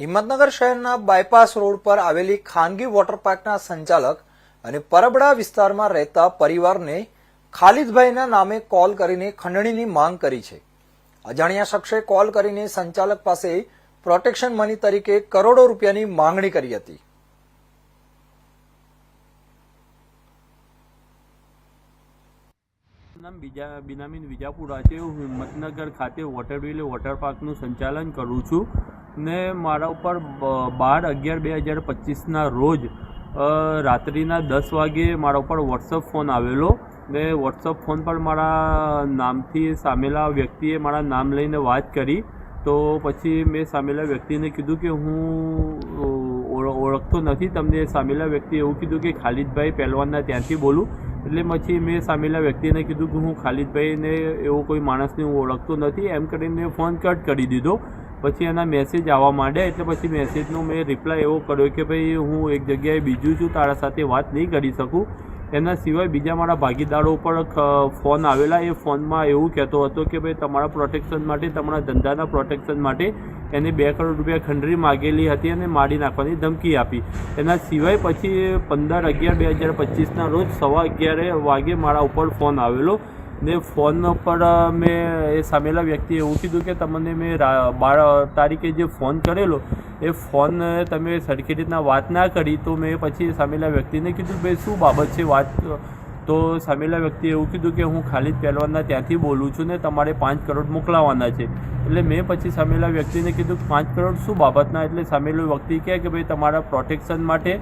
હિંમતનગર શહેરના bypass road પર આવેલી ખાનગી વોટર પાર્કના સંચાલક અને પરબડા વિસ્તારમાં રહેતા પરિવારને ખાલિદભાઈના નામે કોલ કરીને ખંડણીની માંગ કરી છે. અજાણ્યા શખ્સે કોલ કરીને સંચાલક પાસે પ્રોટેક્શન મની તરીકે કરોડો રૂપિયાની માંગણી કરી હતી. નામ બીજા બિનામીન વિજાપુરા છે હું હિંમતનગર ખાતે વોટર વોટર પાર્કનું સંચાલન કરું છું. ને મારા ઉપર બાર અગિયાર બે હજાર પચીસના રોજ રાત્રિના દસ વાગે મારા ઉપર વોટ્સઅપ ફોન આવેલો. ને વોટ્સઅપ ફોન પર મારા નામથી સામેલા વ્યક્તિએ મારા નામ લઈને વાત કરી. તો પછી મેં સામેલા વ્યક્તિને કીધું કે હું ઓળખતો નથી. તમને સામેલા વ્યક્તિએ એવું કીધું કે ખાલિદભાઈ પહેલવાનના ત્યાંથી બોલું. એટલે પછી મેં સામેલા વ્યક્તિને કીધું કે હું ખાલિદભાઈને એવો કોઈ માણસને હું ઓળખતો નથી. એમ કરીને ફોન કટ કરી દીધો. પછી એના મેસેજ આવવા માંડ્યા એટલે પછી મેસેજનો મેં રિપ્લાય એવો કર્યો કે ભાઈ, હું એક જગ્યાએ બીજું છું, તારા સાથે વાત નહીં કરી શકું. એના સિવાય બીજા મારા ભાગીદારો પર ફોન આવેલા. એ ફોનમાં એવું કહેતો હતો કે ભાઈ, તમારા પ્રોટેક્શન માટે, તમારા ધંધાના પ્રોટેક્શન માટે એને બે કરોડ રૂપિયા ખંડરી માગેલી હતી અને મારી નાખવાની ધમકી આપી. એના સિવાય પછી પંદર અગિયાર બે હજાર પચીસના રોજ સવા અગિયારે વાગે મારા ઉપર ફોન આવેલો. ને ફોન પર મેં એ સામેલા વ્યક્તિએ એવું કીધું કે તમને મેં બાર તારીખે જે ફોન કરેલો, એ ફોન તમે સરખી રીતના વાત ના કરી. તો મેં પછી સામેલા વ્યક્તિને કીધું, ભાઈ, શું બાબત છે વાત? તો સામેલા વ્યક્તિએ એવું કીધું કે, હું ખાલિદ પહેલવાનના ત્યાંથી બોલું છું ને તમારે પાંચ કરોડ મોકલાવાના છે. એટલે મેં પછી સામેલા વ્યક્તિને કીધું, પાંચ કરોડ શું બાબતના? એટલે સામેલો વ્યક્તિ કહે કે, ભાઈ, તમારા પ્રોટેક્શન માટે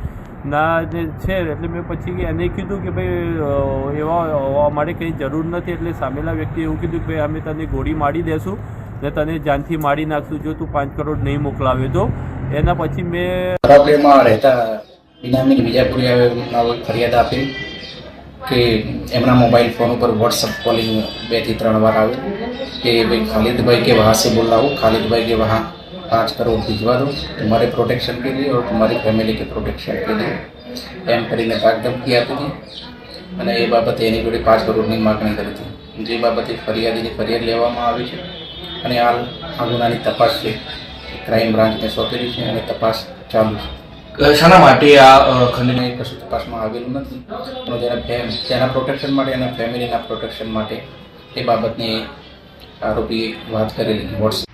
ના છે, એટલે મેં પછી એને કીધું કે ભાઈ એવા અમારે કંઈ જરૂર નથી, એટલે સામેલા વ્યક્તિએ એવું કીધું કે ભાઈ, અમે તને ગોળી મારી દેશું ને તને જાનથી મારી નાખશું, જો તું પાંચ કરોડ નહીં મોકલાવ્યો તો. એના પછી મેં પ્લેમાં રહેતા ઇનામી ફરિયાદ આપી કે એમના મોબાઈલ ફોન ઉપર વોટ્સઅપ કોલિંગ બેથી ત્રણ વાર આવ્યું કે ભાઈ, ખાલિદભાઈ કે વહાં સે બોલાવું ખાલિદભાઈ કે વહાં. पाँच करोड़ भिजवा दो तुम्हारे प्रोटेक्शन के लिए और तुम्हारी फैमिली के प्रोटेक्शन के लिए એમ કરીને ધમકી આપી હતી અને એ બાબતે એની જોડે પાંચ કરોડની માગણી કરી હતી જે બાબતે ફરિયાદીની ફરિયાદ લેવામાં આવી છે અને હાલ આ ગુનાની તપાસ છે ક્રાઇમ બ્રાન્ચને સોંપેલી છે અને તપાસ ચાલુ છે શાના માટે આ અ, ખંડની ખંડને કશું તપાસમાં આવેલું નથી પણ જેના ફેમ તેના પ્રોટેક્શન માટે અને ફેમિલીના પ્રોટેક્શન માટે એ બાબતની આરોપીએ વાત કરેલી વોટ્સએપ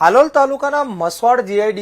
હાલોલ તાલુકાના મસવાડ જીઆઈડી